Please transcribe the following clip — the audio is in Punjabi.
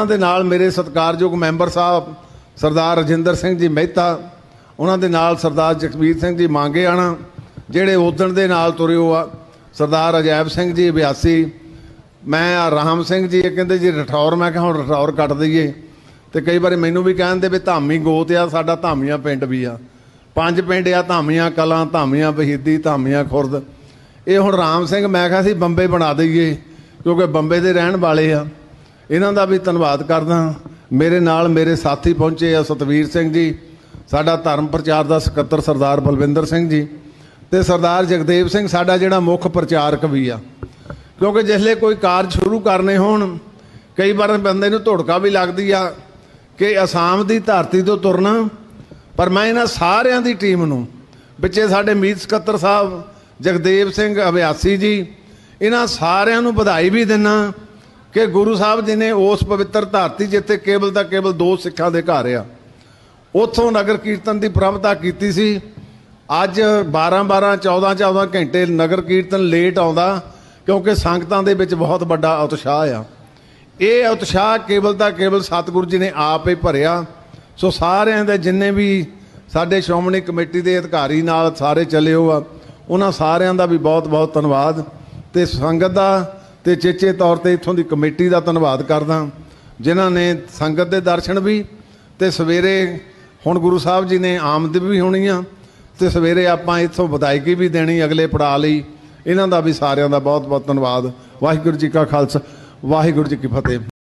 ਉਹਨਾਂ ਦੇ ਨਾਲ ਮੇਰੇ ਸਤਿਕਾਰਯੋਗ ਮੈਂਬਰ ਸਾਹਿਬ ਸਰਦਾਰ ਰਜਿੰਦਰ ਸਿੰਘ ਜੀ ਮਹਿਤਾ, ਉਹਨਾਂ ਦੇ ਨਾਲ ਸਰਦਾਰ ਜਗਵੀਰ ਸਿੰਘ ਜੀ ਮੰਗੇ ਆਣਾ ਜਿਹੜੇ ਉਦਣ ਦੇ ਨਾਲ ਤੁਰੇ ਹੋ ਆ, ਸਰਦਾਰ ਅਜੈਬ ਸਿੰਘ ਜੀ ਬਿਆਸੀ, ਮੈਂ ਆ ਰਾਮ ਸਿੰਘ ਜੀ, ਇਹ ਕਹਿੰਦੇ ਜੀ ਰਠੌਰ, ਮੈਂ ਕਿਹਾ ਹੁਣ ਰਠੌਰ ਕੱਟ ਦਈਏ। ਤੇ ਕਈ ਵਾਰੀ ਮੈਨੂੰ ਵੀ ਕਹਿੰਦੇ ਵੀ ਧਾਮੀ ਗੋਤ ਆ, ਸਾਡਾ ਧਾਮੀਆਂ ਪਿੰਡ ਵੀ ਆ। ਪੰਜ ਪਿੰਡ ਆ, ਧਾਮੀਆਂ ਕਲਾਂ, ਧਾਮੀਆਂ ਬਹੀਦੀ ਧਾਮੀਆਂ ਖੁਰਦ। ਇਹ ਹੁਣ ਰਾਮ ਸਿੰਘ, ਮੈਂ ਕਿਹਾ ਸੀ ਬੰਬੇ ਬਣਾ ਦਈਏ, ਕਿਉਂਕਿ ਬੰਬੇ ਦੇ ਰਹਿਣ ਵਾਲੇ ਆ। ਇਹਨਾਂ ਦਾ ਵੀ ਧੰਨਵਾਦ ਕਰਦਾ ਮੇਰੇ ਨਾਲ ਮੇਰੇ ਸਾਥੀ ਪਹੁੰਚੇ ਆ ਸਤਵੀਰ ਸਿੰਘ ਜੀ, ਸਾਡਾ ਧਰਮ ਪ੍ਰਚਾਰ ਦਾ ਸਕੱਤਰ ਸਰਦਾਰ ਬਲਵਿੰਦਰ ਸਿੰਘ ਜੀ ਤੇ ਸਰਦਾਰ ਜਗਦੇਵ ਸਿੰਘ, ਸਾਡਾ ਜਿਹੜਾ ਮੁੱਖ ਪ੍ਰਚਾਰਕ ਵੀ ਆ। ਕਿਉਂਕਿ ਜਿਸਲੇ ਕੋਈ ਕਾਰਜ ਸ਼ੁਰੂ ਕਰਨੇ ਹੋਣ, ਕਈ ਵਾਰ ਬੰਦੇ ਨੂੰ ਧੁੜਕਾ ਵੀ ਲੱਗਦੀ ਆ ਕਿ ਅਸਾਮ ਦੀ ਧਰਤੀ ਤੋਂ ਤੁਰਨਾ। ਪਰ ਮੈਂ ਇਹਨਾਂ ਸਾਰਿਆਂ ਦੀ ਟੀਮ ਨੂੰ, ਵਿੱਚੇ ਸਾਡੇ ਮੀਤ ਸਕੱਤਰ ਸਾਹਿਬ, ਜਗਦੇਵ ਸਿੰਘ ਅਭਿਆਸੀ ਜੀ, ਇਹਨਾਂ ਸਾਰਿਆਂ ਨੂੰ ਵਧਾਈ ਵੀ ਦਿੰਨਾ। ਕਿ ਗੁਰੂ ਸਾਹਿਬ ਜੀ ਨੇ ਉਸ ਪਵਿੱਤਰ ਧਰਤੀ ਜਿੱਥੇ ਕੇਵਲ ਤਾਂ ਕੇਵਲ ਦੋ ਸਿੱਖਾਂ ਦੇ ਘਰ ਆ, ਉੱਥੋਂ ਨਗਰ ਕੀਰਤਨ ਦੀ ਪ੍ਰਭਤਾ ਕੀਤੀ ਸੀ। ਅੱਜ 12 12 14 14 ਘੰਟੇ ਨਗਰ ਕੀਰਤਨ ਲੇਟ ਆਉਂਦਾ, ਕਿਉਂਕਿ ਸੰਗਤਾਂ ਦੇ ਵਿੱਚ ਬਹੁਤ ਵੱਡਾ ਉਤਸ਼ਾਹ ਆ। ਇਹ ਉਤਸ਼ਾਹ ਕੇਵਲ ਤਾਂ ਕੇਵਲ ਸਤਿਗੁਰੂ ਜੀ ਨੇ ਆਪ ਹੀ ਭਰਿਆ। ਸੋ ਸਾਰਿਆਂ ਦੇ ਜਿੰਨੇ ਵੀ ਸਾਡੇ ਸ਼੍ਰੋਮਣੀ ਕਮੇਟੀ ਦੇ ਅਧਿਕਾਰੀ ਨਾਲ ਸਾਰੇ ਚੱਲੇ ਹੋ ਆ, ਉਹਨਾਂ ਸਾਰਿਆਂ ਦਾ ਵੀ ਬਹੁਤ ਬਹੁਤ ਧੰਨਵਾਦ। ਤੇ ਸੰਗਤ ਦਾ ਤੇ ਚੇਚੇ ਤੌਰ ਤੇ ਇਥੋਂ ਦੀ ਕਮੇਟੀ ਦਾ ਧੰਨਵਾਦ ਕਰਦਾ। ਜਿਨ੍ਹਾਂ ਨੇ ਸੰਗਤ ਦੇ ਦਰਸ਼ਨ ਵੀ ਤੇ ਸਵੇਰੇ ਹੁਣ ਗੁਰੂ ਸਾਹਿਬ ਜੀ ਨੇ ਆਮਦ ਵੀ ਹੋਣੀ ਆ ਤੇ ਸਵੇਰੇ ਆਪਾਂ ਇਥੋਂ ਵਿਦਾਇਗੀ ਵੀ ਦੇਣੀ, ਅਗਲੇ ਪੜਾਅ ਲਈ। ਇਹਨਾਂ ਦਾ ਵੀ ਸਾਰਿਆਂ ਦਾ ਬਹੁਤ ਬਹੁਤ ਧੰਨਵਾਦ। ਵਾਹਿਗੁਰੂ ਜੀ ਕਾ ਖਾਲਸਾ, ਵਾਹਿਗੁਰੂ ਜੀ ਕੀ ਫਤਿਹ।